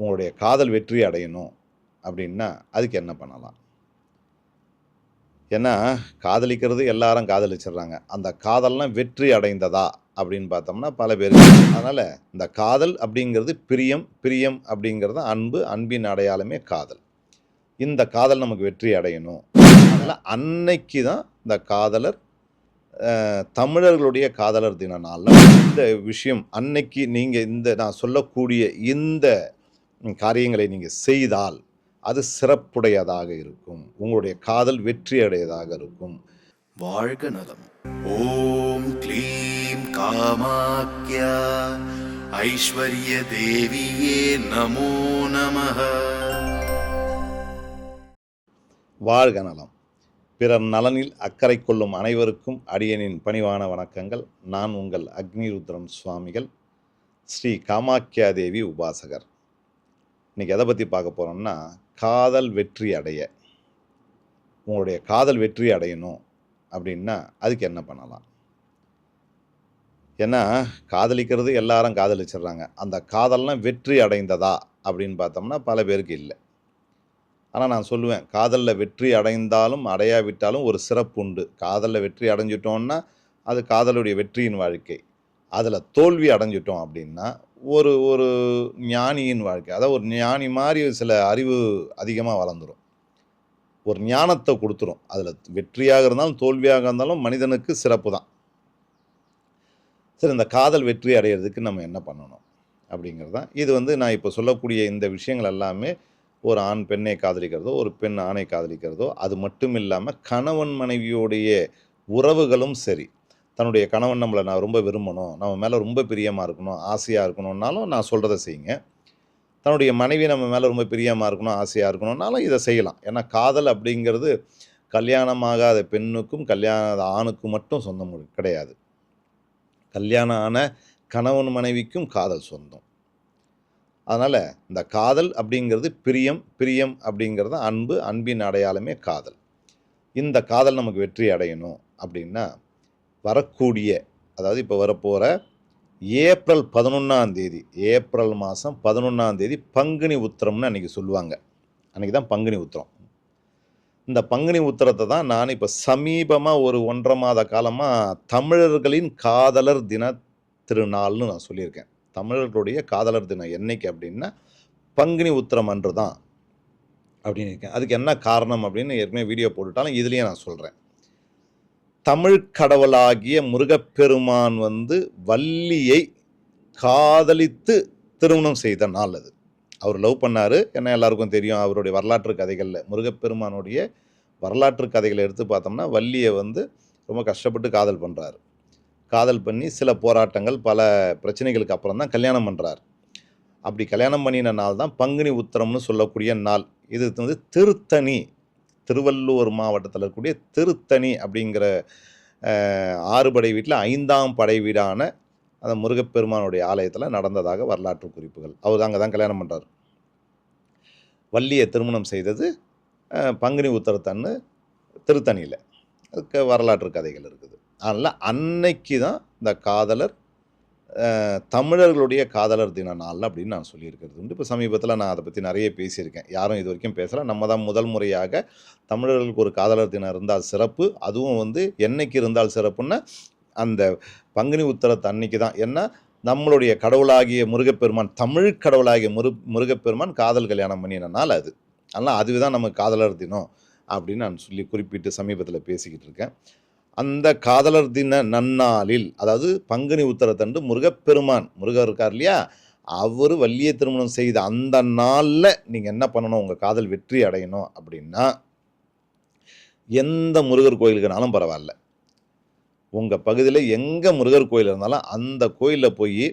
உங்களுடைய காதல் வெற்றி அடையணும் அப்படின்னா அதுக்கு என்ன பண்ணலாம்? ஏன்னா காதலிக்கிறது எல்லாரும் காதலிச்சிடுறாங்க. அந்த காதல்லாம் வெற்றி அடைந்ததா அப்படின்னு பார்த்தோம்னா பல பேர் அதனால் இந்த காதல் அப்படிங்கிறது பிரியம் பிரியம் அப்படிங்கிறது அன்பு அன்பின் அடையாளமே காதல். இந்த காதல் நமக்கு வெற்றி அடையணும். அதனால் அன்னைக்கு தான் இந்த காதலர் தமிழர்களுடைய காதலர் தின நாளில் இந்த விஷயம் அன்னைக்கு நீங்கள் இந்த நான் சொல்லக்கூடிய இந்த காரியங்களை நீங்கள் செய்தால் அது சிறப்புடையதாக இருக்கும். உங்களுடைய காதல் வெற்றி அடையதாக இருக்கும். வாழ்க நலம். ஓம் க்ளீம் காமாக்யா. ஐஸ்வர்ய தேவியே நமோ நமः வாழ்க நலம். பிறர் நலனில் அக்கறை கொள்ளும் அனைவருக்கும் அடியனின் பணிவான வணக்கங்கள். நான் உங்கள் அக்னிருத்ரம் சுவாமிகள். ஸ்ரீ காமாக்கியா தேவி உபாசகர். இன்னைக்கு எதை பற்றி பார்க்க போகிறோம்னா காதல் வெற்றி அடைய. உங்களுடைய காதல் வெற்றி அடையணும் அப்படின்னா அதுக்கு என்ன பண்ணலாம்? ஏன்னா காதலிக்கிறது எல்லாரும் காதலிச்சிடுறாங்க. அந்த காதல்லாம் வெற்றி அடைந்ததா அப்படின்னு பார்த்தோம்னா பல பேருக்கு இல்லை. ஆனால் நான் சொல்லுவேன் காதலில் வெற்றி அடைந்தாலும் அடையாவிட்டாலும் ஒரு சிறப்பு உண்டு. காதலில் வெற்றி அடைஞ்சிட்டோம்னா அது காதலுடைய வெற்றியின் வாழ்க்கை. அதில் தோல்வி அடைஞ்சிட்டோம் அப்படின்னா ஒரு ஒரு ஞானியின் வாழ்க்கை. அதாவது ஒரு ஞானி மாதிரி சில அறிவு அதிகமாக வளர்ந்துடும் ஒரு ஞானத்தை கொடுத்துரும். அதில் வெற்றியாக இருந்தாலும் தோல்வியாக இருந்தாலும் மனிதனுக்கு சிறப்பு தான். சரி இந்த காதல் வெற்றி அடையிறதுக்கு நம்ம என்ன பண்ணணும் அப்படிங்கிறது தான் இது வந்து நான் இப்போ சொல்லக்கூடிய இந்த விஷயங்கள் எல்லாமே ஒரு ஆண் பெண்ணை காதலிக்கிறதோ ஒரு பெண் ஆணை காதலிக்கிறதோ அது மட்டும் இல்லாமல் கணவன் மனைவியோடைய உறவுகளும் சரி. தன்னுடைய கணவன் நம்மளை நான் ரொம்ப விரும்பணும். நம்ம மேலே ரொம்ப பிரியமாக இருக்கணும் ஆசையாக இருக்கணும்னாலும் நான் சொல்கிறத செய்யுங்க. தன்னுடைய மனைவி நம்ம மேலே ரொம்ப பிரியமாக இருக்கணும் ஆசையாக இருக்கணும்னாலும் இதை செய்யலாம். ஏன்னா காதல் அப்படிங்கிறது கல்யாணமாகாத பெண்ணுக்கும் கல்யாண ஆணுக்கும் மட்டும் சொந்தம் கிடையாது. கல்யாணம் ஆன கணவன் மனைவிக்கும் காதல் சொந்தம். அதனால் இந்த காதல் அப்படிங்கிறது பிரியம் பிரியம் அப்படிங்கிறது அன்பு அன்பின் அடையாளமே காதல். இந்த காதல் நமக்கு வெற்றி அடையணும் அப்படின்னா வரக்கூடிய அதாவது இப்போ வரப்போகிற ஏப்ரல் பதினொன்றாம் தேதி ஏப்ரல் மாதம் பதினொன்றாம் தேதி பங்குனி உத்திரம்னு அன்றைக்கி சொல்லுவாங்க. அன்றைக்கி தான் பங்குனி உத்திரம். இந்த பங்குனி உத்திரத்தை தான் நான் இப்போ சமீபமாக ஒரு ஒன்றரை மாத காலமாக தமிழர்களின் காதலர் தின திருநாள்னு நான் சொல்லியிருக்கேன். தமிழர்களுடைய காதலர் தினம் என்னைக்கு அப்படின்னா பங்குனி உத்திரம் அன்று தான் அப்படின்னு இருக்கேன். அதுக்கு என்ன காரணம் அப்படின்னு ஏற்கனவே வீடியோ போட்டுட்டாலும் இதுலேயே நான் சொல்கிறேன் தமிழ் கடவுளாகிய முருகப்பெருமான் வந்து வள்ளியை காதலித்து திருமணம் செய்த நாள் அது. அவர் லவ் பண்ணார். ஏன்னா எல்லாருக்கும் தெரியும் அவருடைய வரலாற்று கதைகளில் முருகப்பெருமானுடைய வரலாற்று கதைகளை எடுத்து பார்த்தோம்னா வள்ளியை வந்து ரொம்ப கஷ்டப்பட்டு காதல் பண்ணுறாரு காதல் பண்ணி சில போராட்டங்கள் பல பிரச்சனைகளுக்கு அப்புறம் தான் கல்யாணம் பண்ணுறார் அப்படி கல்யாணம் பண்ணின நாள் தான் பங்குனி உத்திரம்னு சொல்லக்கூடிய நாள். இது வந்து திருத்தணி திருவள்ளூர் மாவட்டத்தில் இருக்கக்கூடிய திருத்தணி அப்படிங்கிற ஆறு ஆறுபடை வீட்டில் ஐந்தாம் படை வீடான அந்த முருகப்பெருமானுடைய ஆலயத்தில் நடந்ததாக வரலாற்று குறிப்புகள். அவர் அங்கே தான் கல்யாணம் பண்ணுறார் வள்ளியை திருமணம் செய்தது பங்குனி உத்தரத்தன்னு திருத்தணியில். அதுக்கு வரலாற்று கதைகள் இருக்குது. அதனால் அன்னைக்கு தான் இந்த காதலர் தமிழர்களுடைய காதலர் தின நாள் அப்படின்னு நான் சொல்லியிருக்கிறது உண்டு. இப்போ சமீபத்தில் நான் அதை பற்றி நிறைய பேசியிருக்கேன். யாரும் இது வரைக்கும் பேசலாம் நம்ம தான் முதல் முறையாக தமிழர்களுக்கு ஒரு காதலர் தினம் இருந்தால் சிறப்பு. அதுவும் வந்து என்னைக்கு இருந்தால் சிறப்புன்னா அந்த பங்குனி உத்தரத்து அன்னைக்கு தான். ஏன்னா நம்மளுடைய கடவுளாகிய முருகப்பெருமான் தமிழ் கடவுளாகிய முரு முருகப்பெருமான் காதல் கல்யாணம் பண்ணின நாள் அது. அதனால் அதுவே தான் நமக்கு காதலர் தினம் அப்படின்னு நான் சொல்லி குறிப்பிட்டு சமீபத்தில் பேசிக்கிட்டு இருக்கேன். அந்த காதலர் தின நன்னாளில் அதாவது பங்குனி உத்தரத்தன்று முருகப்பெருமான் முருகர் இருக்கார் இல்லையா? அவர் வள்ளியை திருமணம் செய்த அந்த நாளில் நீங்கள் என்ன பண்ணணும்? உங்கள் காதல் வெற்றி அடையணும் அப்படின்னா எந்த முருகர் கோயிலுக்குனாலும் பரவாயில்ல. உங்கள் பகுதியில் எங்கே முருகர் கோயில் இருந்தாலும் அந்த கோயிலில் போய்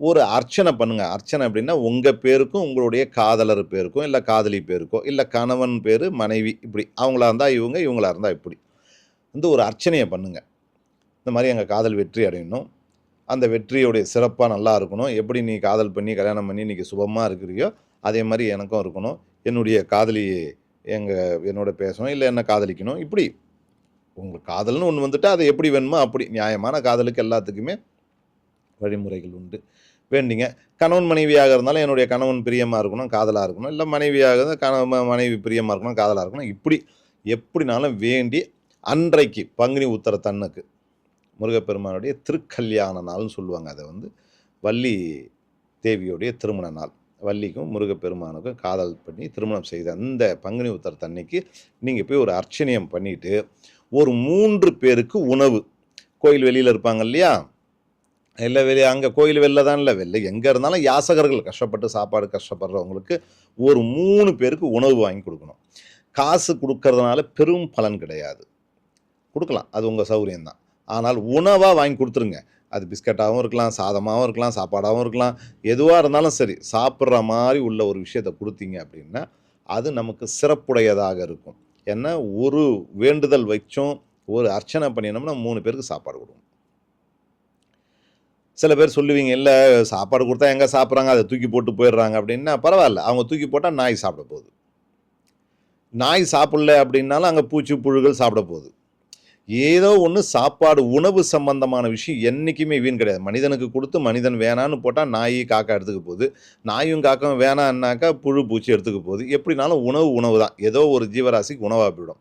ஒரு அர்ச்சனை பண்ணுங்கள் அர்ச்சனை அப்படின்னா உங்கள் பேருக்கும் உங்களுடைய காதலர் பேருக்கும் இல்லை காதலி பேருக்கோ இல்லை கணவன் பேர் மனைவி இப்படி அவங்களா இருந்தால் இவங்க இவங்களா இருந்தால் இப்படி. வந்து ஒரு அர்ச்சனையை பண்ணுங்கள் இந்த மாதிரி எங்கள் காதல் வெற்றி அடையணும். அந்த வெற்றியோடைய சிறப்பாக நல்லா இருக்கணும். எப்படி நீ காதல் பண்ணி கல்யாணம் பண்ணி இன்றைக்கி சுபமாக இருக்கிறியோ அதே மாதிரி எனக்கும் இருக்கணும். என்னுடைய காதலி எங்கள் என்னோட பேசணும் இல்லை என்ன காதலிக்கணும். இப்படி உங்களுக்கு காதல்னு ஒன்று வந்துட்டு அதை எப்படி வேணுமோ அப்படி. நியாயமான காதலுக்கு எல்லாத்துக்குமே வழிமுறைகள் உண்டு. வேண்டிங்க. கணவன் மனைவியாக இருந்தாலும் என்னுடைய கணவன் பிரியமாக இருக்கணும் காதலாக இருக்கணும். இல்லை மனைவியாக இருந்தால் கணவன் மனைவி பிரியமாக இருக்கணும் காதலாக இருக்கணும். இப்படி எப்படினாலும் வேண்டி அன்றைக்கு பங்குனி உத்தர தன்னுக்கு முருகப்பெருமானுடைய திருக்கல்யாண நாள்னு சொல்லுவாங்க. அதை வந்து வள்ளி தேவியோடைய திருமண நாள். வள்ளிக்கும் முருகப்பெருமானுக்கும் காதல் பண்ணி திருமணம் செய்த அந்த பங்குனி உத்தர தன்னைக்கு நீங்கள் போய் ஒரு அர்ச்சனையம் பண்ணிவிட்டு ஒரு மூன்று பேருக்கு உணவு. கோயில் வெளியில் இருப்பாங்க இல்லையா? இல்லை வெளியே அங்கே கோயில் வெளில தான் இல்லை. வெளில எங்கே இருந்தாலும் யாசகர்கள் கஷ்டப்பட்டு சாப்பாடு கஷ்டப்படுறவங்களுக்கு ஒரு மூணு பேருக்கு உணவு வாங்கி கொடுக்கணும். காசு கொடுக்கறதுனால பெரும் பலன் கிடையாது. கொடுக்கலாம். அது உங்கள் சௌகரியம்தான். ஆனால் உணவாக வாங்கி கொடுத்துருங்க. அது பிஸ்கட்டாகவும் இருக்கலாம் சாதமாகவும் இருக்கலாம் சாப்பாடாகவும் இருக்கலாம். எதுவாக இருந்தாலும் சரி சாப்பிட்ற மாதிரி உள்ள ஒரு விஷயத்தை கொடுத்தீங்க அப்படின்னா அது நமக்கு சிறப்புடையதாக இருக்கும். ஏன்னா ஒரு வேண்டுதல் வச்சோம் ஒரு அர்ச்சனை பண்ணினோம்னா மூணு பேருக்கு சாப்பாடு கொடுக்கணும். சில பேர் சொல்லுவீங்க இல்லை சாப்பாடு கொடுத்தா எங்கே சாப்பிட்றாங்க? அதை தூக்கி போட்டு போயிடுறாங்க. அப்படின்னா பரவாயில்ல. அவங்க தூக்கி போட்டால் நாய் சாப்பிட போகுது. நாய் சாப்பிடல அப்படின்னாலும் அங்கே பூச்சி புழுகள் சாப்பிட போகுது. ஏதோ ஒன்று சாப்பாடு உணவு சம்பந்தமான விஷயம் என்றைக்குமே வீண் கிடையாது. மனிதனுக்கு கொடுத்து மனிதன் வேணான்னு போட்டால் நாய் காக்கா எடுத்துக்க போகுது. நாயும் காக்காவும் வேணான்னாக்கா புழு பூச்சி எடுத்துக்க போகுது. எப்படினாலும் உணவு உணவு தான். ஏதோ ஒரு ஜீவராசிக்கு உணவாக போயிடும்.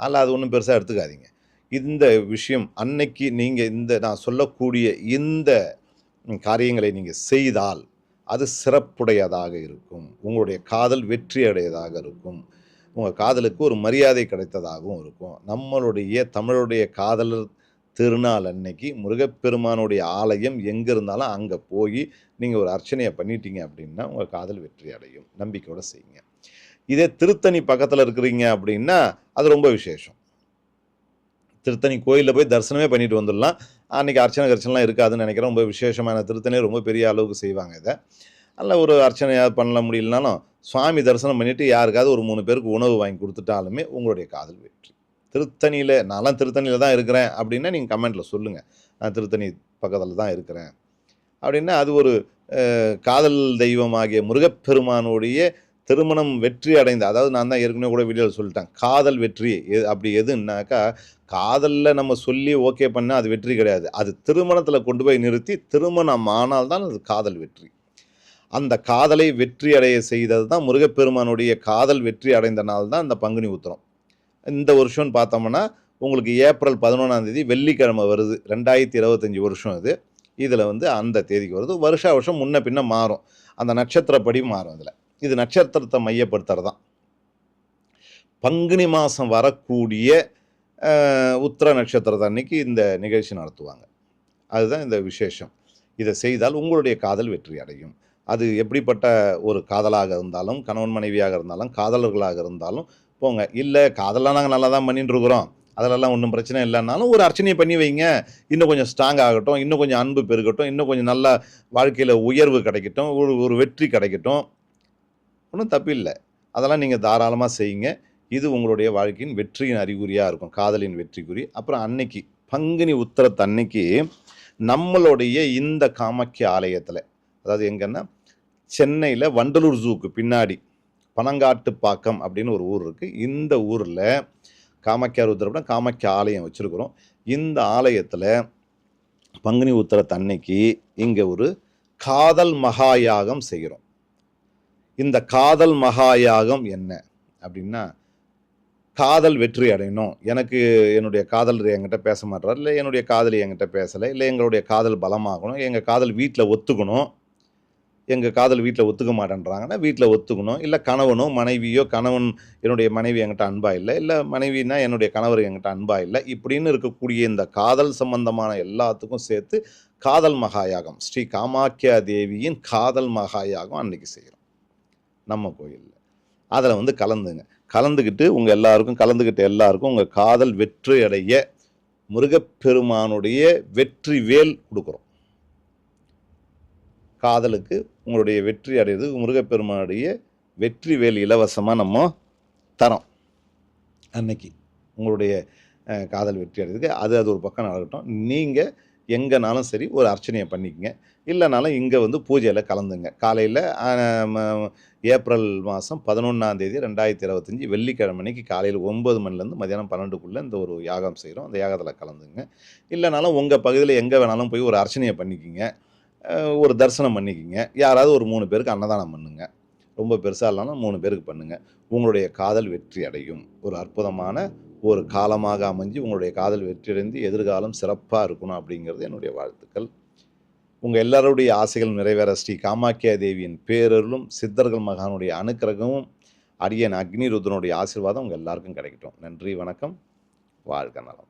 அதில் அது ஒன்றும் பெருசாக எடுத்துக்காதீங்க. இந்த விஷயம் அன்னைக்கு நீங்கள் இந்த நான் சொல்லக்கூடிய இந்த காரியங்களை நீங்கள் செய்தால் அது சிறப்புடையதாக இருக்கும். உங்களுடைய காதல் வெற்றி அடையதாக இருக்கும். உங்கள் காதலுக்கு ஒரு மரியாதை கிடைத்ததாகவும் இருக்கும். நம்மளுடைய தமிழுடைய காதலர் திருநாள் அன்னைக்கு முருகப்பெருமானுடைய ஆலயம் எங்கே இருந்தாலும் அங்கே போய் நீங்கள் ஒரு அர்ச்சனையை பண்ணிட்டீங்க அப்படின்னா உங்கள் காதல் வெற்றி அடையும். நம்பிக்கையோடு செய்யுங்க. இதே திருத்தணி பக்கத்தில் இருக்கிறீங்க அப்படின்னா அது ரொம்ப விசேஷம். திருத்தணி கோயிலில் போய் தரிசனமே பண்ணிட்டு வந்துடலாம். அன்றைக்கி அர்ச்சனை கர்ச்சனைலாம் இருக்காதுன்னு நினைக்கிறேன். ரொம்ப விசேஷமான திருத்தணி ரொம்ப பெரிய அளவுக்கு செய்வாங்க இதை. நல்ல ஒரு அர்ச்சனையாக பண்ண முடியலனாலும் சுவாமி தரிசனம் பண்ணிவிட்டு யாருக்காவது ஒரு மூணு பேருக்கு உணவு வாங்கி கொடுத்துட்டாலுமே உங்களுடைய காதல் வெற்றி. திருத்தணியில் நான்லாம் திருத்தணியில் தான் இருக்கிறேன் அப்படின்னா நீங்கள் கமெண்ட்டில் சொல்லுங்கள் நான் திருத்தணி பக்கத்தில் தான் இருக்கிறேன். அப்படின்னா அது ஒரு காதல் தெய்வமாகிய முருகப்பெருமானுடைய திருமணம் வெற்றி அடைந்த அதாவது நான் தான் ஏற்கனவே கூட வீடியோவில் சொல்லிட்டேன் காதல் வெற்றி. எது அப்படி எதுன்னாக்கா காதலில் நம்ம சொல்லி ஓகே பண்ணால் அது வெற்றி கிடையாது. அது திருமணத்தில் கொண்டு போய் நிறுத்தி திருமணம் ஆனால் தான் அது காதல் வெற்றி. அந்த காதலை வெற்றி அடைய செய்தது தான் முருகப்பெருமானுடைய காதல் வெற்றி அடைந்த நாள் தான் அந்த பங்குனி உத்திரம். இந்த வருஷம்னு பார்த்தோம்னா உங்களுக்கு ஏப்ரல் பதினொன்றாம் தேதி வெள்ளிக்கிழமை வருது. ரெண்டாயிரத்தி இருபத்தஞ்சி வருஷம் இது. இதில் வந்து அந்த தேதிக்கு வருது. வருஷா வருஷம் முன்ன பின்ன மாறும். அந்த நட்சத்திரப்படி மாறும் இதில். இது நட்சத்திரத்தை மையப்படுத்துறது தான் பங்குனி மாதம் வரக்கூடிய உத்திர நட்சத்திரத்தை அன்னைக்கு இந்த நிகழ்ச்சி நடத்துவாங்க. அதுதான் இந்த விசேஷம். இதை செய்தால் உங்களுடைய காதல் வெற்றி அடையும். அது எப்படிப்பட்ட ஒரு காதலாக இருந்தாலும் கணவன் மனைவியாக இருந்தாலும் காதலர்களாக இருந்தாலும் போங்க. இல்லை காதலாம் நாங்கள் நல்லா தான் பண்ணிட்டுருக்குறோம் அதெல்லாம் அதிலெல்லாம் ஒன்றும் பிரச்சனை இல்லைன்னாலும் ஒரு அர்ச்சனையை பண்ணி வைங்க. இன்னும் கொஞ்சம் ஸ்ட்ராங் ஆகட்டும் இன்னும் கொஞ்சம் அன்பு பெருகட்டும் இன்னும் கொஞ்சம் நல்ல வாழ்க்கையில் உயர்வு கிடைக்கட்டும் ஒரு ஒரு வெற்றி கிடைக்கட்டும். ஒன்றும் தப்பில்லை அதெல்லாம் நீங்கள் தாராளமாக செய்யுங்க. இது உங்களுடைய வாழ்க்கையின் வெற்றியின் அறிகுறியாக இருக்கும். காதலின் வெற்றிக்குறி. அப்புறம் அன்னைக்கு பங்குனி உத்தரத்து அன்னைக்கு நம்மளுடைய இந்த காமாக்கிய ஆலயத்தில் அதாவது எங்கன்னா சென்னையில் வண்டலூர் ஜூக்கு பின்னாடி பனங்காட்டுப்பாக்கம் அப்படின்னு ஒரு ஊர் இருக்குது இந்த ஊரில் காமாக்கியா ருத்ரப்படம் காமாக்கியா ஆலயம் வச்சுருக்குறோம். இந்த ஆலயத்தில் பங்குனி உத்தர அன்னைக்கு இங்கே ஒரு காதல் மகாயாகம் செய்கிறோம். இந்த காதல் மகாயாகம் என்ன அப்படின்னா காதல் வெற்றி அடையணும். எனக்கு என்னுடைய காதலர் என்கிட்ட பேச மாட்டார் இல்லை என்னுடைய காதலி என்கிட்ட பேசலை இல்லை எங்களுடைய காதல் பலமாகணும் எங்கள் காதல் வீட்டில் ஒத்துக்கணும். எங்கள் காதல் வீட்டில் ஒத்துக்க மாட்டேன்றாங்கன்னா வீட்டில் ஒத்துக்கணும். இல்லை கணவனோ மனைவியோ கணவன் என்னுடைய மனைவி என்கிட்ட அன்பா இல்லை இல்லை மனைவினா என்னுடைய கணவர் என்கிட்ட அன்பா இல்லை இப்படின்னு இருக்கக்கூடிய இந்த காதல் சம்பந்தமான எல்லாத்துக்கும் சேர்த்து காதல் மகாயாகம் ஸ்ரீ காமாக்கியா தேவியின் காதல் மகாயாகம் அன்னைக்கு செய்கிறோம் நம்ம கோயிலில். அதில் வந்து கலந்துங்க. கலந்துக்கிட்டு உங்கள் எல்லாருக்கும் கலந்துக்கிட்ட எல்லாருக்கும் உங்கள் காதல் வெற்றி அடைய முருகப்பெருமானுடைய வெற்றி வேல் கொடுக்குறோம். காதலுக்கு உங்களுடைய வெற்றி அடையிறது முருகப்பெருமானுடைய வெற்றி வேல் இலவசமாக நம்ம தரோம். அன்னைக்கு உங்களுடைய காதல் வெற்றி அடைறதுக்கு அது அது ஒரு பக்கம் நடக்கட்டும். நீங்கள் எங்கேனாலும் சரி ஒரு அர்ச்சனையை பண்ணிக்கங்க. இல்லைனாலும் இங்கே வந்து பூஜையில் கலந்துங்க. காலையில் ஏப்ரல் மாதம் பதினொன்றாம் தேதி ரெண்டாயிரத்தி இருபத்தஞ்சி வெள்ளிக்கிழமை அன்னைக்கு காலையில் ஒம்பது மணிலேருந்து மதியானம் பன்னெண்டுக்குள்ளே இந்த ஒரு யாகம் செய்கிறோம் அந்த யாகத்தில் கலந்துங்க. இல்லைனாலும் உங்கள் பகுதியில் எங்கே வேணாலும் போய் ஒரு அர்ச்சனையை பண்ணிக்கிங்க. ஒரு தரிசனம் பண்ணிக்கிங்க. யாராவது ஒரு மூணு பேருக்கு அன்னதானம் பண்ணுங்க. ரொம்ப பெருசாக இல்லைன்னா மூணு பேருக்கு பண்ணுங்கள் உங்களுடைய காதல் வெற்றி அடையும். ஒரு அற்புதமான ஒரு காலமாக அமைஞ்சு உங்களுடைய காதல் வெற்றியடைந்து எதிர்காலம் சிறப்பாக இருக்கணும் அப்படிங்கிறது என்னுடைய வாழ்த்துக்கள். உங்கள் எல்லாருடைய ஆசைகள் நிறைவேற ஸ்ரீ காமாக்கியா தேவியின் பேரருளும் சித்தர்கள் மகானுடைய அனுக்கிரகமும் அடியன் அக்னிருத்ரனுடைய ஆசீர்வாதம் உங்கள் எல்லாருக்கும் கிடைக்கட்டும். நன்றி வணக்கம். வாழ்க நலம்.